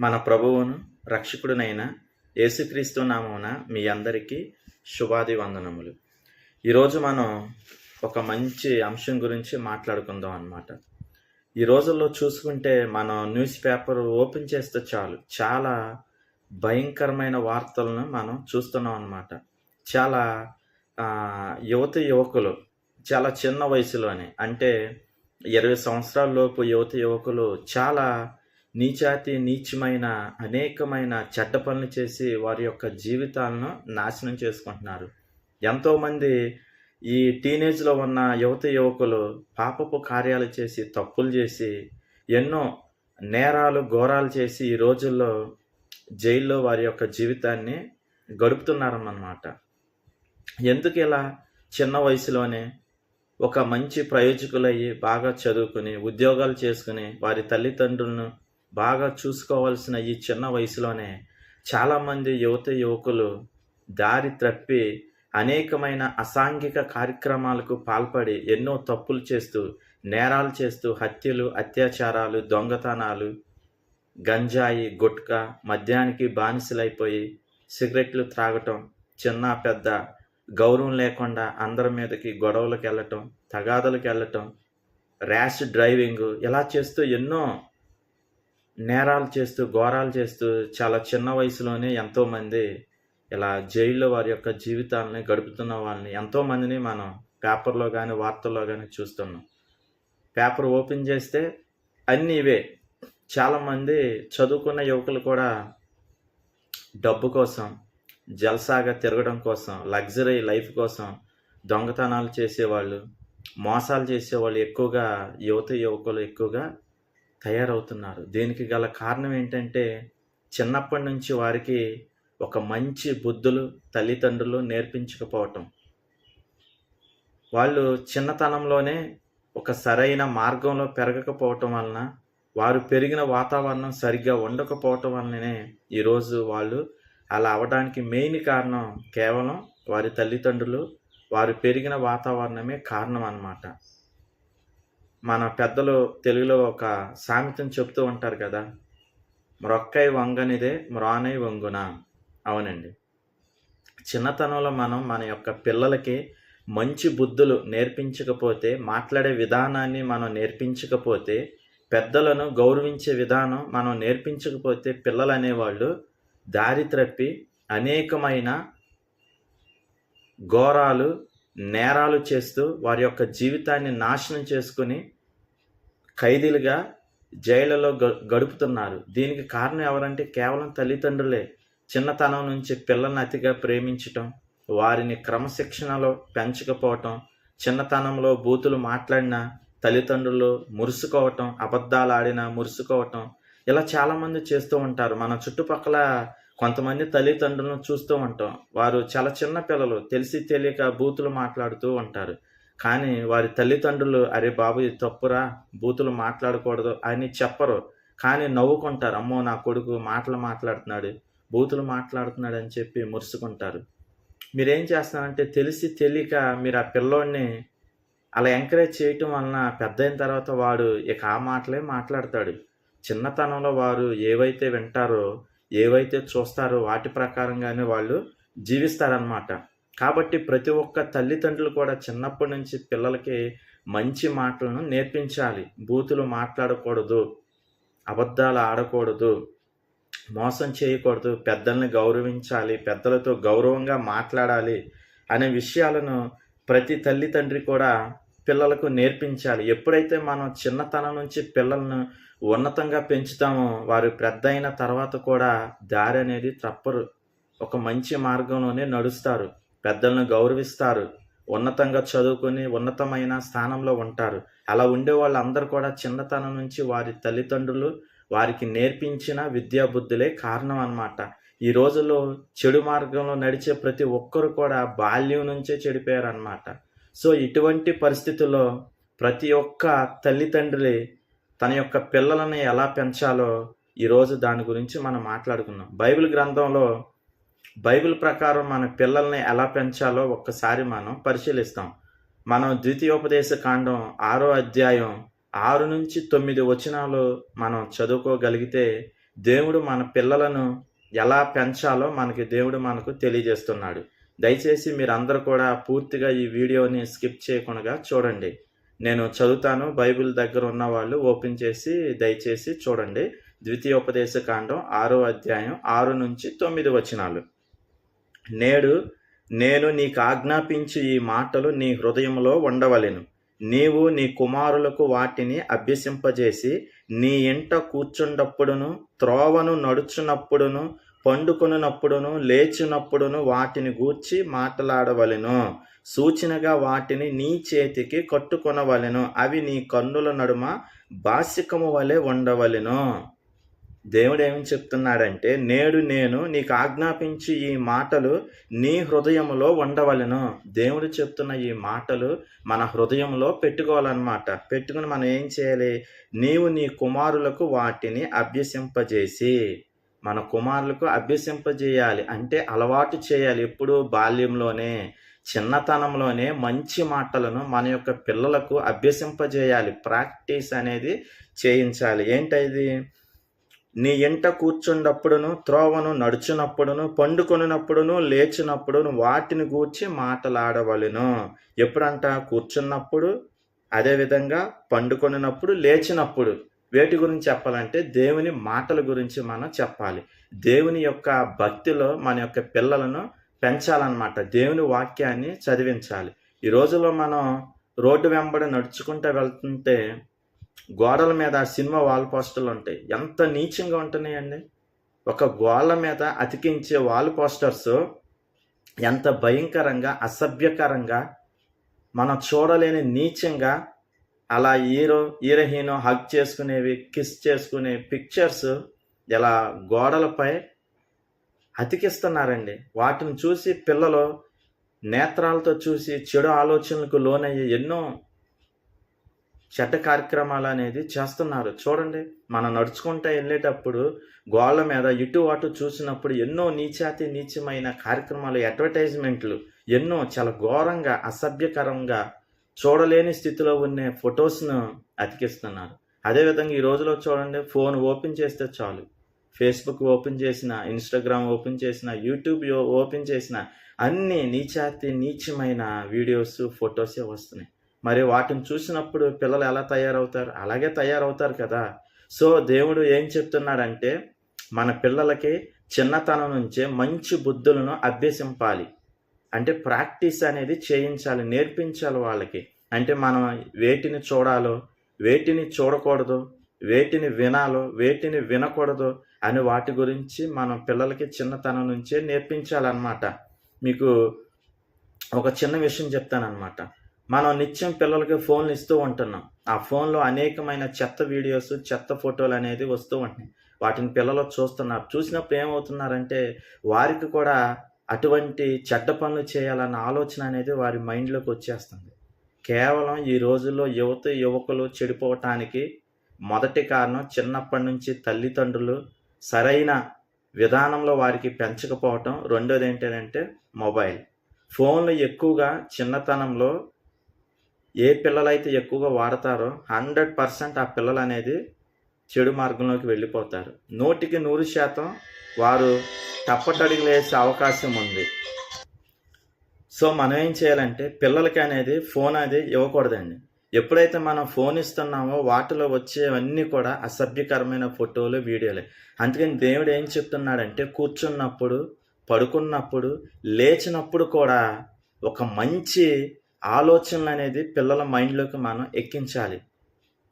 మన ప్రభువును రక్షకుడునైన యేసుక్రీస్తు నామమున మీ అందరికీ శుభాది వందనములు. ఈరోజు మనం ఒక మంచి అంశం గురించి మాట్లాడుకుందాం అనమాట ఈ రోజుల్లో చూసుకుంటే మనం న్యూస్ పేపర్ ఓపెన్ చేస్తే చాలు. చాలా భయంకరమైన వార్తలను మనం చూస్తున్నాం అనమాట చాలా యువతి యువత యువకులు చాలా చిన్న వయసులోనే అంటే ఇరవై సంవత్సరాల లోపు యువత యువకులు చాలా నీచాతి నీచమైన అనేకమైన చెడ్డ పనులు చేసి వారి యొక్క జీవితాలను నాశనం చేసుకుంటున్నారు. ఎంతోమంది ఈ టీనేజ్లో ఉన్న యువత యువకులు పాపపు కార్యాలు చేసి తప్పులు చేసి ఎన్నో నేరాలు ఘోరాలు చేసి ఈ రోజుల్లో జైల్లో వారి యొక్క జీవితాన్ని గడుపుతున్నారన్నమాట. ఎందుకు ఇలా? చిన్న వయసులోనే ఒక మంచి ప్రయోజకులయ్యి బాగా చదువుకుని ఉద్యోగాలు చేసుకుని వారి తల్లిదండ్రులను బాగా చూసుకోవాల్సిన ఈ చిన్న వయసులోనే చాలామంది యువత యువకులు దారి తప్పి అనేకమైన అసాంఘిక కార్యక్రమాలకు పాల్పడి ఎన్నో తప్పులు చేస్తూ నేరాలు చేస్తూ హత్యలు అత్యాచారాలు దొంగతనాలు గంజాయి గుట్కా మద్యానికి బానిసలైపోయి సిగరెట్లు త్రాగటం చిన్న పెద్ద గౌరవం లేకుండా అందరి మీదకి గొడవలకు వెళ్ళటం తగాదలకు వెళ్ళటం ర్యాష్ డ్రైవింగ్ ఇలా చేస్తూ ఎన్నో నేరాలు చేస్తూ ఘోరాలు చేస్తూ చాలా చిన్న వయసులోనే ఎంతోమంది ఇలా జైల్లో వారి యొక్క జీవితాలని గడుపుతున్న వాళ్ళని ఎంతోమందిని మనం పేపర్లో కానీ వార్తల్లో కానీ చూస్తున్నాం. పేపర్ ఓపెన్ చేస్తే అన్నీ ఇవే. చాలామంది చదువుకున్న యువకులు కూడా డబ్బు కోసం జల్సాగా తిరగడం కోసం లగ్జరీ లైఫ్ కోసం దొంగతనాలు చేసేవాళ్ళు మోసాలు చేసేవాళ్ళు ఎక్కువగా యువత యువకులు ఎక్కువగా తయారవుతున్నారు. దీనికి గల కారణం ఏంటంటే చిన్నప్పటి నుంచి వారికి ఒక మంచి బుద్ధులు తల్లిదండ్రులు నేర్పించకపోవటం. వాళ్ళు చిన్నతనంలోనే ఒక సరైన మార్గంలో పెరగకపోవటం వలన వారు పెరిగిన వాతావరణం సరిగ్గా ఉండకపోవటం వలననే ఈరోజు వాళ్ళు అలా అవడానికి మెయిన్ కారణం కేవలం వారి తల్లిదండ్రులు వారు పెరిగిన వాతావరణమే కారణం అన్నమాట. మన పెద్దలు తెలుగులో ఒక సామెతను చెప్తూ ఉంటారు కదా మ్రొక్కై వంగనిదే మ్రానై వంగున. అవునండి. చిన్నతనంలో మనం మన యొక్క పిల్లలకి మంచి బుద్ధులు నేర్పించకపోతే మాట్లాడే విధానాన్ని మనం నేర్పించకపోతే పెద్దలను గౌరవించే విధానం మనం నేర్పించకపోతే పిల్లలు అనేవాళ్ళు దారి త్రప్పి అనేకమైన ఘోరాలు నేరాలు చేస్తూ వారి యొక్క జీవితాన్ని నాశనం చేసుకుని ఖైదీలుగా జైళ్ళలో గ- గడుపుతున్నారు. దీనికి కారణం ఎవరంటే కేవలం తల్లిదండ్రులే. చిన్నతనం నుంచి పిల్లల్ని అతిగా ప్రేమించటం వారిని క్రమశిక్షణలో పెంచకపోవటం చిన్నతనంలో బూతులు మాట్లాడిన తల్లిదండ్రులు మురుసుకోవటం అబద్ధాలు ఆడినా మురుసుకోవటం ఇలా చాలామంది చేస్తూ ఉంటారు. మన చుట్టుపక్కల కొంతమంది తల్లిదండ్రులను చూస్తూ ఉంటాం. వారు చాలా చిన్న పిల్లలు తెలిసి తెలియక బూతులు మాట్లాడుతూ ఉంటారు. కానీ వారి తల్లిదండ్రులు అరే బాబు ఇది తప్పురా బూతులు మాట్లాడకూడదు అని చెప్పరు. కానీ నవ్వుకుంటారు. అమ్మో నా కొడుకు మాటలు మాట్లాడుతున్నాడు బూతులు మాట్లాడుతున్నాడు అని చెప్పి మురుసుకుంటారు. మీరేం చేస్తున్నారంటే తెలిసి తెలియక మీరు ఆ పిల్లోడిని అలా ఎంకరేజ్ చేయటం వలన పెద్ద అయిన తర్వాత వాడు ఇక ఆ మాటలే మాట్లాడతాడు. చిన్నతనంలో వారు ఏవైతే వింటారో ఏవైతే చూస్తారో వాటి ప్రకారంగానే వాళ్ళు జీవిస్తారనమాట కాబట్టి ప్రతి ఒక్క తల్లిదండ్రులు కూడా చిన్నప్పటి నుంచి పిల్లలకి మంచి మాటలను నేర్పించాలి. బూతులు మాట్లాడకూడదు. అబద్ధాలు ఆడకూడదు. మోసం చేయకూడదు. పెద్దల్ని గౌరవించాలి. పెద్దలతో గౌరవంగా మాట్లాడాలి అనే విషయాలను ప్రతి తల్లిదండ్రి కూడా పిల్లలకు నేర్పించాలి. ఎప్పుడైతే మనం చిన్నతనం నుంచి పిల్లలను ఉన్నతంగా పెంచుతామో వారు పెద్ద అయిన తర్వాత కూడా దారి అనేది తప్పరు. ఒక మంచి మార్గంలోనే నడుస్తారు. పెద్దలను గౌరవిస్తారు ఉన్నతంగా చదువుకొని ఉన్నతమైన స్థానంలో ఉంటారు. అలా ఉండే వాళ్ళందరూ కూడా చిన్నతనం నుంచి వారి తల్లిదండ్రులు వారికి నేర్పించిన విద్యా బుద్ధులే కారణం అన్నమాట ఈ రోజుల్లో చెడు మార్గంలో నడిచే ప్రతి ఒక్కరు కూడా బాల్యం నుంచే చెడిపోయారు అన్నమాట సో ఇటువంటి పరిస్థితుల్లో ప్రతి ఒక్క తల్లిదండ్రులే తన యొక్క పిల్లలను ఎలా పెంచాలో ఈరోజు దాని గురించి మనం మాట్లాడుకుందాం. బైబిల్ గ్రంథంలో బైబిల్ ప్రకారం మన పిల్లల్ని ఎలా పెంచాలో ఒక్కసారి మనం పరిశీలిస్తాం. మనం ద్వితీయోపదేశ కాండం ఆరో అధ్యాయం ఆరు నుంచి తొమ్మిది వచనాలు మనం చదువుకోగలిగితే దేవుడు మన పిల్లలను ఎలా పెంచాలో మనకి దేవుడు మనకు తెలియజేస్తున్నాడు. దయచేసి మీరందరూ కూడా పూర్తిగా ఈ వీడియోని స్కిప్ చేయకుండా చూడండి. నేను చదువుతాను బైబిల్ దగ్గర ఉన్న వాళ్ళు ఓపెన్ చేసి దయచేసి చూడండి. ద్వితీయోపదేశ కాండం ఆరో అధ్యాయం ఆరు నుంచి తొమ్మిది వచనాలు. నేడు నేను నీకు ఆజ్ఞాపించి ఈ మాటలు నీ హృదయంలో ఉండవలెను నీవు నీ కుమారులకు వాటిని అభ్యసింపజేసి నీ ఇంట కూర్చుండప్పుడును త్రోవను నడుచునప్పుడును పండుకొనున్నప్పుడును లేచినప్పుడును వాటిని గూర్చి మాట్లాడవలెను. సూచనగా వాటిని నీ చేతికి కట్టుకొనవలెను. అవి నీ కన్నుల నడుమ బాసికము వలె ఉండవలెను దేవుడు ఏమి చెప్తున్నాడంటే నేడు నేను నీకు ఆజ్ఞాపించి ఈ మాటలు నీ హృదయంలో ఉండవలెను. దేవుడు చెప్తున్న ఈ మాటలు మన హృదయంలో పెట్టుకోవాలన్నమాట. పెట్టుకుని మనం ఏం చేయాలి? నీవు నీ కుమారులకు వాటిని అభ్యసింపజేసి మన కుమారులకు అభ్యసింపజేయాలి. అంటే అలవాటు చేయాలి ఎప్పుడు బాల్యంలోనే చిన్నతనంలోనే మంచి మాటలను మన యొక్క పిల్లలకు అభ్యసింపజేయాలి. ప్రాక్టీస్ అనేది చేయించాలి. ఏంటది? నీ ఇంట కూర్చున్నప్పుడును త్రోవను నడుచునప్పుడును పండుకొనినప్పుడును లేచినప్పుడును వాటిని గూర్చి మాటలాడవలెను. ఎప్పుడంట? కూర్చున్నప్పుడు అదేవిధంగా పండుకొనినప్పుడు లేచినప్పుడు. వేటి గురించి చెప్పాలంటే దేవుని మాటల గురించి మనం చెప్పాలి. దేవుని యొక్క భక్తిలో మన యొక్క పిల్లలను పెంచాలన్నమాట. దేవుని వాక్యాన్ని చదివించాలి. ఈ రోజుల్లో మనం రోడ్డు వెంబడి నడుచుకుంటూ వెళ్తుంటే గోడల మీద సినిమా వాల్ పోస్టర్లు ఉంటాయి. ఎంత నీచంగా ఉంటున్నాయండి. ఒక గోళ్ళ మీద అతికించే వాల్ పోస్టర్స్ ఎంత భయంకరంగా అసభ్యకరంగా మనం చూడలేని నీచంగా అలా హీరో హీరోహీనో హగ్ చేసుకునేవి కిస్ చేసుకునే పిక్చర్స్ ఇలా గోడలపై అతికిస్తున్నారండి. వాటిని చూసి పిల్లలు నేత్రాలతో చూసి చెడు ఆలోచనలకు లోనయ్యే ఎన్నో చెడ్డ కార్యక్రమాలు అనేది చేస్తున్నారు. చూడండి మనం నడుచుకుంటూ వెళ్ళేటప్పుడు గోళ్ళ మీద ఇటు అటు చూసినప్పుడు ఎన్నో నీచాతి నీచమైన కార్యక్రమాలు అడ్వర్టైజ్మెంట్లు ఎన్నో చాలా ఘోరంగా అసభ్యకరంగా చూడలేని స్థితిలో ఉన్న ఫొటోస్ను అతికిస్తున్నారు. అదేవిధంగా ఈ రోజులో చూడండి ఫోన్ ఓపెన్ చేస్తే చాలు. ఫేస్బుక్ ఓపెన్ చేసిన ఇన్స్టాగ్రామ్ ఓపెన్ చేసిన యూట్యూబ్ ఓపెన్ చేసిన అన్ని నీచాతి నీచమైన వీడియోస్ ఫొటోసే వస్తున్నాయి. మరి వాటిని చూసినప్పుడు పిల్లలు ఎలా తయారవుతారు? అలాగే తయారవుతారు కదా. సో దేవుడు ఏం చెప్తున్నాడంటే మన పిల్లలకి చిన్నతనం నుంచే మంచి బుద్ధులను అభ్యసింపాలి. అంటే ప్రాక్టీస్ అనేది చేయించాలి నేర్పించాలి వాళ్ళకి. అంటే మనం వేటిని చూడాలో వేటిని చూడకూడదు వేటిని వినాలో వేటిని వినకూడదు అని వాటి గురించి మనం పిల్లలకి చిన్నతనం నుంచే నేర్పించాలన్నమాట. మీకు ఒక చిన్న విషయం చెప్తానన్నమాట. మనం నిత్యం పిల్లలకి ఫోన్లు ఇస్తూ ఉంటున్నాం. ఆ ఫోన్లో అనేకమైన చెత్త వీడియోస్ చెత్త ఫోటోలు అనేది వస్తూ ఉంటున్నాయి. వాటిని పిల్లలు చూస్తున్నారు. చూసినప్పుడు ఏమవుతున్నారంటే వారికి కూడా అటువంటి చెడ్డ పనులు చేయాలన్న ఆలోచన అనేది వారి మైండ్లోకి వచ్చేస్తుంది. కేవలం ఈ రోజుల్లో యువత యువకులు చెడిపోవటానికి మొదటి కారణం చిన్నప్పటి నుంచి తల్లిదండ్రులు సరైన విధానంలో వారికి పెంచకపోవటం. రెండోది ఏంటంటే మొబైల్. ఫోన్లు ఎక్కువగా చిన్నతనంలో ఏ పిల్లలైతే ఎక్కువగా వాడతారో హండ్రెడ్ పర్సెంట్ ఆ పిల్లలు అనేది చెడు మార్గంలోకి వెళ్ళిపోతారు. నూటికి నూరు శాతం వారు తప్పటడుగులు వేసే అవకాశం ఉంది. సో మనం ఏం చేయాలంటే పిల్లలకి అనేది ఫోన్ అది ఇవ్వకూడదండి. ఎప్పుడైతే మనం ఫోన్ ఇస్తున్నామో వాటిలో వచ్చేవన్నీ కూడా అసభ్యకరమైన ఫోటోలు వీడియోలే. అందుకని దేవుడు ఏం చెప్తున్నాడంటే కూర్చున్నప్పుడు పడుకున్నప్పుడు లేచినప్పుడు కూడా ఒక మంచి ఆలోచనలు అనేది పిల్లల మైండ్లోకి మనం ఎక్కించాలి.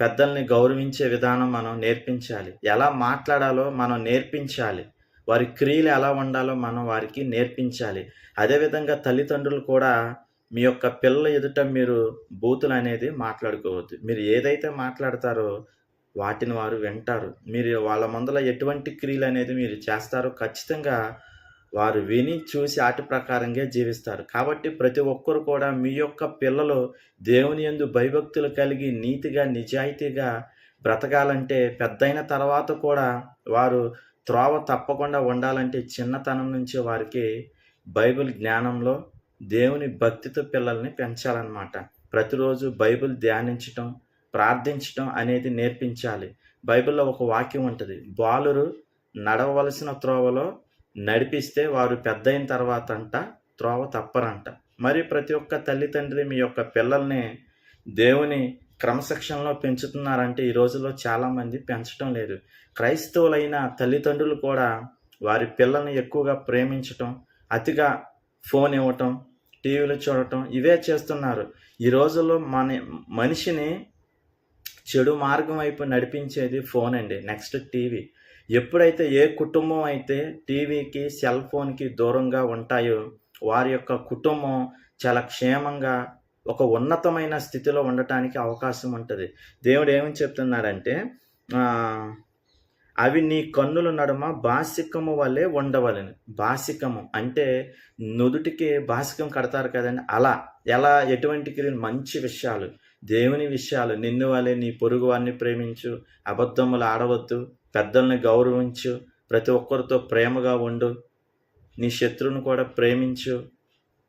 పెద్దల్ని గౌరవించే విధానం మనం నేర్పించాలి. ఎలా మాట్లాడాలో మనం నేర్పించాలి. వారి క్రియలు ఎలా ఉండాలో మనం వారికి నేర్పించాలి. అదేవిధంగా తల్లిదండ్రులు కూడా మీ యొక్క పిల్లల ఎదుట మీరు బూతులు అనేది మాట్లాడుకోవద్దు. మీరు ఏదైతే మాట్లాడతారో వాటిని వారు వింటారు. మీరు వాళ్ళ ముందర ఎటువంటి క్రియలు అనేది మీరు చేస్తారో ఖచ్చితంగా వారు విని చూసి ఆటి ప్రకారంగా జీవిస్తారు. కాబట్టి ప్రతి ఒక్కరు కూడా మీ యొక్క పిల్లలు దేవుని ఎందు భయభక్తులు కలిగి నీతిగా నిజాయితీగా బ్రతకాలంటే పెద్దయిన తర్వాత కూడా వారు త్రోవ తప్పకుండా ఉండాలంటే చిన్నతనం నుంచి వారికి బైబిల్ జ్ఞానంలో దేవుని భక్తితో పిల్లల్ని పెంచాలన్నమాట. ప్రతిరోజు బైబిల్ ధ్యానించటం ప్రార్థించటం అనేది నేర్పించాలి. బైబిల్లో ఒక వాక్యం ఉంటుంది. బాలురు నడవలసిన త్రోవలో నడిపిస్తే వారు పెద్ద అయిన తర్వాత అంట త్రోవ తప్పరంట. మరి ప్రతి ఒక్క తల్లిదండ్రి మీ యొక్క పిల్లల్ని దేవుని క్రమశిక్షణలో పెంచుతున్నారంటే ఈ రోజుల్లో చాలామంది పెంచడం లేదు. క్రైస్తవులైన తల్లిదండ్రులు కూడా వారి పిల్లల్ని ఎక్కువగా ప్రేమించటం అతిగా ఫోన్ ఇవ్వటం టీవీలు చూడటం ఇవే చేస్తున్నారు. ఈ రోజుల్లో మన మనిషిని చెడు మార్గం వైపు నడిపించేది ఫోన్ అండి నెక్స్ట్ టీవీ. ఎప్పుడైతే ఏ కుటుంబం అయితే టీవీకి సెల్ ఫోన్కి దూరంగా ఉంటాయో వారి యొక్క కుటుంబం చాలా క్షేమంగా ఒక ఉన్నతమైన స్థితిలో ఉండటానికి అవకాశం ఉంటుంది. దేవుడు ఏమని చెప్తున్నాడంటే అవి నీ కన్నుల నడుమ బాసికము వల్లే ఉండవలని. బాసికము అంటే నుదుటికి బాసికం కడతారు కదండి. అలా ఎలా ఎటువంటి మంచి విషయాలు. దేవుని విషయాలు. నిన్ను వలె నీ పొరుగు వారిని ప్రేమించు. అబద్ధములు ఆడవద్దు. పెద్దల్ని గౌరవించు ప్రతి ఒక్కరితో ప్రేమగా ఉండు. నీ శత్రువును కూడా ప్రేమించు.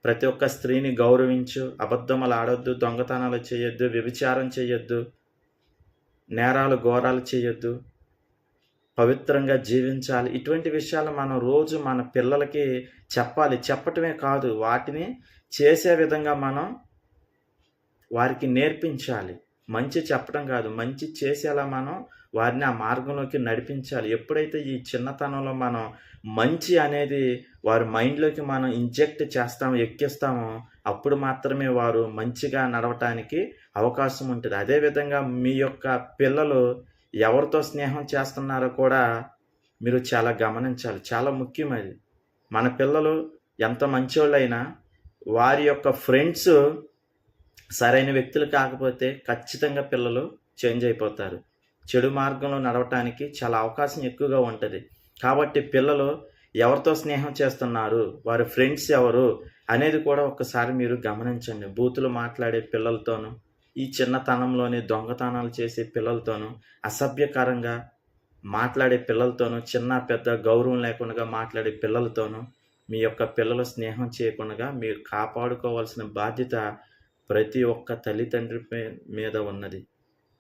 ప్రతి ఒక్క స్త్రీని గౌరవించు. అబద్ధములు ఆడొద్దు దొంగతనాలు చేయొద్దు వ్యభిచారం చేయొద్దు నేరాలు ఘోరాలు చేయొద్దు. పవిత్రంగా జీవించాలి. ఇటువంటి విషయాలు మనం రోజు మన పిల్లలకి చెప్పాలి. చెప్పటమే కాదు వాటిని చేసే విధంగా మనం వారికి నేర్పించాలి. మంచి చెప్పడం కాదు. మంచి చేసేలా మనం వారిని ఆ మార్గంలోకి నడిపించాలి. ఎప్పుడైతే ఈ చిన్నతనంలో మనం మంచి అనేది వారి మైండ్లోకి మనం ఇంజెక్ట్ చేస్తాము ఎక్కిస్తామో అప్పుడు మాత్రమే వారు మంచిగా నడవటానికి అవకాశం ఉంటుంది. అదేవిధంగా మీ యొక్క పిల్లలు ఎవరితో స్నేహం చేస్తున్నారో కూడా మీరు చాలా గమనించాలి. చాలా ముఖ్యం అది. మన పిల్లలు ఎంత మంచోళ్ళైనా వారి యొక్క ఫ్రెండ్స్ సరైన వ్యక్తులు కాకపోతే ఖచ్చితంగా పిల్లలు చేంజ్ అయిపోతారు. చెడు మార్గంలో నడవటానికి చాలా అవకాశం ఎక్కువగా ఉంటుంది. కాబట్టి పిల్లలు ఎవరితో స్నేహం చేస్తున్నారు వారి ఫ్రెండ్స్ ఎవరు అనేది కూడా ఒక్కసారి మీరు గమనించండి. బూతులు మాట్లాడే పిల్లలతోనూ ఈ చిన్నతనంలోనే దొంగతనాలు చేసే పిల్లలతోనూ అసభ్యకరంగా మాట్లాడే పిల్లలతోనూ చిన్న పెద్ద గౌరవం లేకుండా మాట్లాడే పిల్లలతోనూ మీ యొక్క పిల్లలు స్నేహం చేయకుండా మీరు కాపాడుకోవాల్సిన బాధ్యత ప్రతి ఒక్క తల్లిదండ్రి మీద ఉన్నది.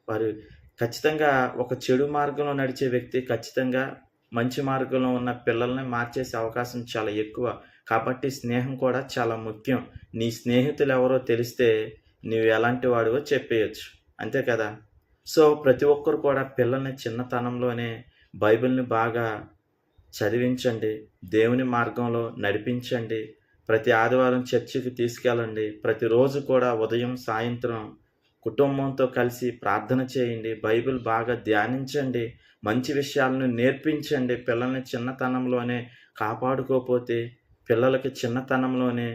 వారు ఖచ్చితంగా ఒక చెడు మార్గంలో నడిచే వ్యక్తి ఖచ్చితంగా మంచి మార్గంలో ఉన్న పిల్లల్ని మార్చేసే అవకాశం చాలా ఎక్కువ. కాబట్టి స్నేహం కూడా చాలా ముఖ్యం. నీ స్నేహితులు ఎవరో తెలిస్తే నీవు ఎలాంటి వాడివో చెప్పేయచ్చు. అంతే కదా? సో ప్రతి ఒక్కరు కూడా పిల్లల్ని చిన్నతనంలోనే బైబిల్ని బాగా చదివించండి. దేవుని మార్గంలో నడిపించండి. ప్రతి ఆదివారం చర్చికి తీసుకెళ్ళండి. ప్రతిరోజు కూడా ఉదయం సాయంత్రం కుటుంబంతో కలిసి ప్రార్థన చేయండి. బైబిల్ బాగా ధ్యానించండి. మంచి విషయాలను నేర్పించండి. పిల్లల్ని చిన్నతనంలోనే కాపాడుకోపోతే పిల్లలకి చిన్నతనంలోనే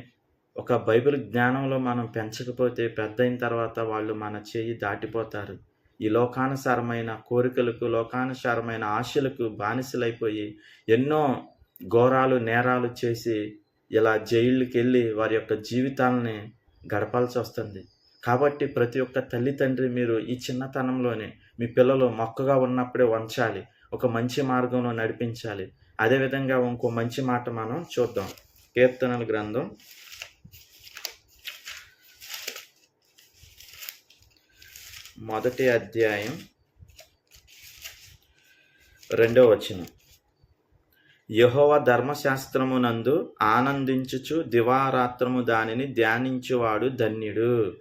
ఒక బైబిల్ జ్ఞానంలో మనం పెంచకపోతే పెద్ద అయిన తర్వాత వాళ్ళు మన చేయి దాటిపోతారు. ఈ లోకానుసారమైన కోరికలకు లోకానుసారమైన ఆశలకు బానిసలైపోయి ఎన్నో ఘోరాలు నేరాలు చేసి ఇలా జైళ్ళకి వెళ్ళి వారి యొక్క జీవితాలని గడపాల్సి వస్తుంది. కాబట్టి ప్రతి ఒక్క తల్లి తండ్రి మీరు ఈ చిన్నతనంలోనే మీ పిల్లలు మొక్కగా ఉన్నప్పుడే వంచాలి. ఒక మంచి మార్గంలో నడిపించాలి. అదేవిధంగా ఇంకో మంచి మాట మనం చూద్దాం. కీర్తనల గ్రంథం. మొదటి అధ్యాయం రెండవ వచనం. యహోవ ధర్మశాస్త్రమునందు ఆనందించుచు దివారాత్రము దానిని ధ్యానించువాడు ధన్యుడు.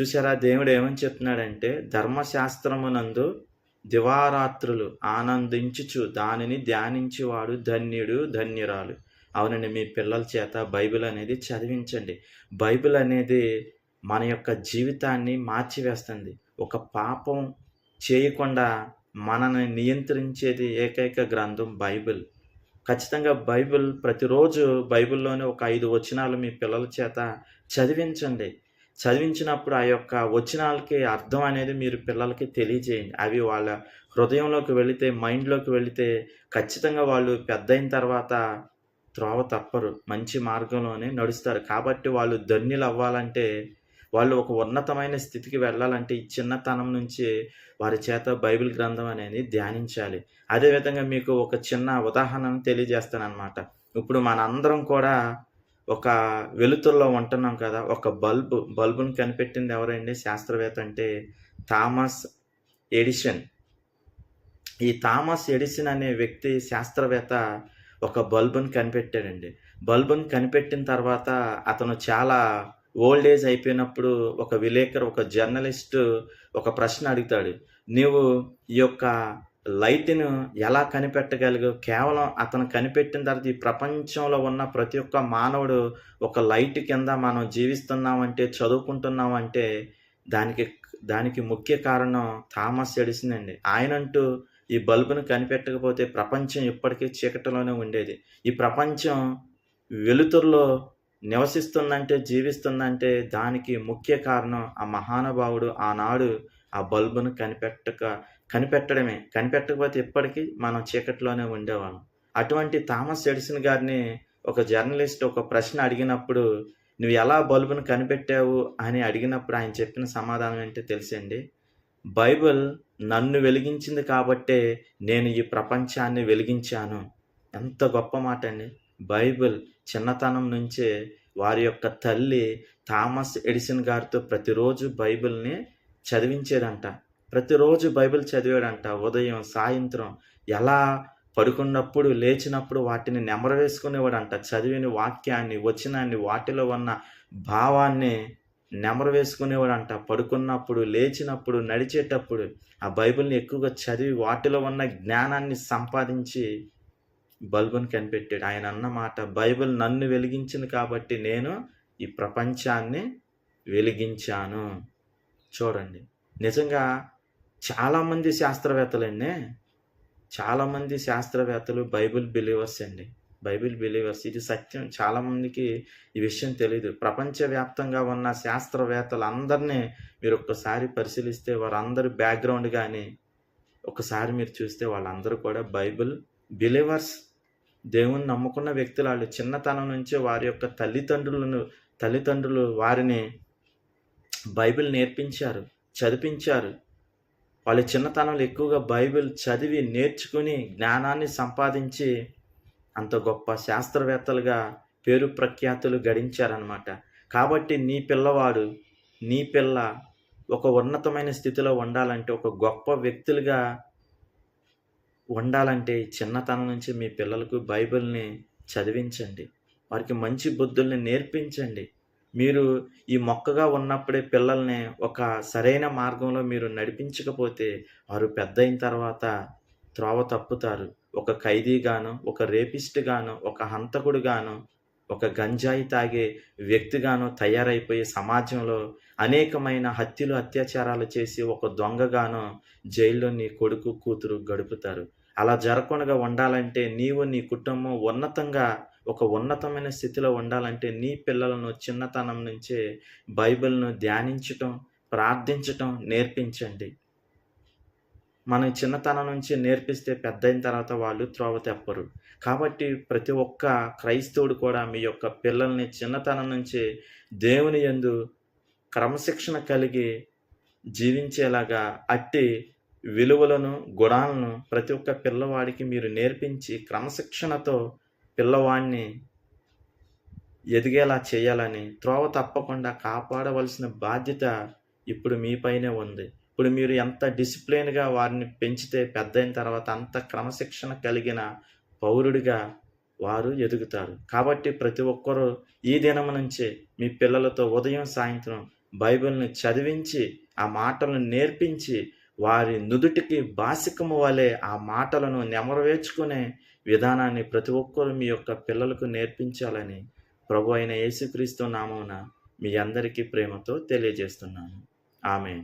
చూసారా దేవుడు ఏమని చెప్తున్నాడంటే ధర్మశాస్త్రమునందు దివారాత్రులు ఆనందించుచు దానిని ధ్యానించేవాడు ధన్యుడు ధన్యురాలు. అవునండి మీ పిల్లల చేత బైబిల్ అనేది చదివించండి. బైబిల్ అనేది మన యొక్క జీవితాన్ని మార్చివేస్తుంది. ఒక పాపం చేయకుండా మనని నియంత్రించేది ఏకైక గ్రంథం బైబిల్. ఖచ్చితంగా బైబిల్ ప్రతిరోజు బైబిల్లోనే ఒక ఐదు వచనాలు మీ పిల్లల చేత చదివించండి. చదివించినప్పుడు ఆ యొక్క వచనాలకి అర్థం అనేది మీరు పిల్లలకి తెలియజేయండి. అవి వాళ్ళ హృదయంలోకి వెళితే మైండ్లోకి వెళితే ఖచ్చితంగా వాళ్ళు పెద్ద అయిన తర్వాత త్రోవ తప్పరు. మంచి మార్గంలోనే నడుస్తారు. కాబట్టి వాళ్ళు ధన్యులు అవ్వాలంటే వాళ్ళు ఒక ఉన్నతమైన స్థితికి వెళ్ళాలంటే ఈ చిన్నతనం నుంచి వారి చేత బైబిల్ గ్రంథం అనేది ధ్యానించాలి. అదేవిధంగా మీకు ఒక చిన్న ఉదాహరణను తెలియజేస్తానమాట ఇప్పుడు మనందరం కూడా ఒక వెలుతుల్లో ఉంటున్నాం కదా ఒక బల్బు బల్బును కనిపెట్టింది ఎవరండి? శాస్త్రవేత్త అంటే థామస్ ఎడిషన్ ఈ థామస్ ఎడిషన్ అనే వ్యక్తి శాస్త్రవేత్త ఒక బల్బుని కనిపెట్టాడండి. బల్బుని కనిపెట్టిన తర్వాత అతను చాలా ఓల్డ్ ఏజ్ అయిపోయినప్పుడు ఒక విలేకరు ఒక జర్నలిస్ట్ ఒక ప్రశ్న అడుగుతాడు. నీవు ఈ యొక్క లైట్ను ఎలా కనిపెట్టగలిగావు? కేవలం అతను కనిపెట్టిన తర్వాత ఈ ప్రపంచంలో ఉన్న ప్రతి ఒక్క మానవుడు ఒక లైట్ కింద మనం జీవిస్తున్నామంటే చదువుకుంటున్నామంటే దానికి దానికి ముఖ్య కారణం థామస్ ఎడిసన్ అండి. ఆయనంటూ ఈ బల్బును కనిపెట్టకపోతే ప్రపంచం ఇప్పటికీ చీకటిలోనే ఉండేది. ఈ ప్రపంచం వెలుతురులో నివసిస్తుందంటే జీవిస్తుందంటే దానికి ముఖ్య కారణం ఆ మహానుభావుడు ఆనాడు ఆ బల్బును కనిపెట్టక కనిపెట్టడమే. కనిపెట్టకపోతే ఇప్పటికీ మనం చీకట్లోనే ఉండేవాళ్ళం. అటువంటి థామస్ ఎడిసన్ గారిని ఒక జర్నలిస్ట్ ఒక ప్రశ్న అడిగినప్పుడు నువ్వు ఎలా బల్బును కనిపెట్టావు? అని అడిగినప్పుడు ఆయన చెప్పిన సమాధానం ఏంటో తెలిసండి? బైబిల్ నన్ను వెలిగించింది కాబట్టే నేను ఈ ప్రపంచాన్ని వెలిగించాను. ఎంత గొప్ప మాట అండి బైబిల్ చిన్నతనం నుంచే వారి యొక్క తల్లి థామస్ ఎడిసన్ గారితో ప్రతిరోజు బైబిల్ని చదివించేదంట. ప్రతిరోజు బైబిల్ చదివాడంట. ఉదయం సాయంత్రం ఎలా పడుకున్నప్పుడు లేచినప్పుడు వాటిని నెమరవేసుకునేవాడంట. చదివిన వాక్యాన్ని వచనాన్ని వాటిలో ఉన్న భావాన్ని నెమర వేసుకునేవాడంట పడుకున్నప్పుడు లేచినప్పుడు నడిచేటప్పుడు ఆ బైబిల్ని ఎక్కువగా చదివి వాటిలో ఉన్న జ్ఞానాన్ని సంపాదించి బల్బుని కనిపెట్టాడు. ఆయన అన్న మాట బైబిల్ నన్ను వెలిగించింది కాబట్టి నేను ఈ ప్రపంచాన్ని వెలిగించాను. చూడండి. నిజంగా చాలామంది శాస్త్రవేత్తలండి చాలామంది శాస్త్రవేత్తలు బైబిల్ బిలీవర్స్ అండి. బైబిల్ బిలీవర్స్ ఇది సత్యం. చాలామందికి ఈ విషయం తెలియదు ప్రపంచవ్యాప్తంగా ఉన్న శాస్త్రవేత్తలు అందరినీ మీరు ఒక్కసారి పరిశీలిస్తే వారందరి బ్యాక్గ్రౌండ్ కానీ ఒకసారి మీరు చూస్తే వాళ్ళందరూ కూడా బైబిల్ బిలీవర్స్ దేవుని నమ్ముకున్న వ్యక్తులు వాళ్ళు చిన్నతనం నుంచే వారి యొక్క తల్లిదండ్రులను తల్లిదండ్రులు వారిని బైబిల్ నేర్పించారు చదివించారు. వాళ్ళ చిన్నతనంలో ఎక్కువగా బైబిల్ చదివి నేర్చుకుని జ్ఞానాన్ని సంపాదించి అంత గొప్ప శాస్త్రవేత్తలుగా పేరు ప్రఖ్యాతులు గడించారనమాట కాబట్టి నీ పిల్లవాడు నీ పిల్ల ఒక ఉన్నతమైన స్థితిలో ఉండాలంటే ఒక గొప్ప వ్యక్తులుగా ఉండాలంటే చిన్నతనం నుంచి మీ పిల్లలకు బైబిల్ని చదివించండి. వారికి మంచి బుద్ధుల్ని నేర్పించండి. మీరు ఈ మొక్కగా ఉన్నప్పుడే పిల్లల్ని ఒక సరైన మార్గంలో మీరు నడిపించకపోతే వారు పెద్ద అయిన తర్వాత త్రోవ తప్పుతారు. ఒక ఖైదీగాను ఒక రేపిస్ట్గాను ఒక హంతకుడుగాను ఒక గంజాయి తాగే వ్యక్తిగాను తయారైపోయే సమాజంలో అనేకమైన హత్యలు అత్యాచారాలు చేసి ఒక దొంగగాను జైల్లో నీ కొడుకు కూతురు గడుపుతారు. అలా జరగకుండా ఉండాలంటే నీవు నీ కుటుంబం ఉన్నతంగా ఒక ఉన్నతమైన స్థితిలో ఉండాలంటే నీ పిల్లలను చిన్నతనం నుంచే బైబిల్ను ధ్యానించటం ప్రార్థించటం నేర్పించండి. మనం చిన్నతనం నుంచి నేర్పిస్తే పెద్ద అయిన తర్వాత వాళ్ళు త్రోవ తెప్పరు. కాబట్టి ప్రతి ఒక్క క్రైస్తవుడు కూడా మీ యొక్క పిల్లల్ని చిన్నతనం నుంచి దేవుని యందు క్రమశిక్షణ కలిగి జీవించేలాగా అట్టి విలువలను గుణాలను ప్రతి ఒక్క పిల్లవాడికి మీరు నేర్పించి క్రమశిక్షణతో పిల్లవాడిని ఎదిగేలా చేయాలని త్రోవ తప్పకుండా కాపాడవలసిన బాధ్యత ఇప్పుడు మీపైనే ఉంది. ఇప్పుడు మీరు ఎంత డిసిప్లిన్గా వారిని పెంచితే పెద్ద అయిన తర్వాత అంత క్రమశిక్షణ కలిగిన పౌరుడిగా వారు ఎదుగుతారు. కాబట్టి ప్రతి ఒక్కరూ ఈ దినం నుంచే మీ పిల్లలతో ఉదయం సాయంత్రం బైబిల్ని చదివించి ఆ మాటలను నేర్పించి వారి నుదుటికి బాసికము వలె ఆ మాటలను నెమరవేర్చుకునే విధానాన్ని ప్రతి ఒక్కరు మీ యొక్క పిల్లలకు నేర్పించాలని ప్రభు అయిన యేసుక్రీస్తు నామమున మీ అందరికీ ప్రేమతో తెలియజేస్తున్నాను. ఆమె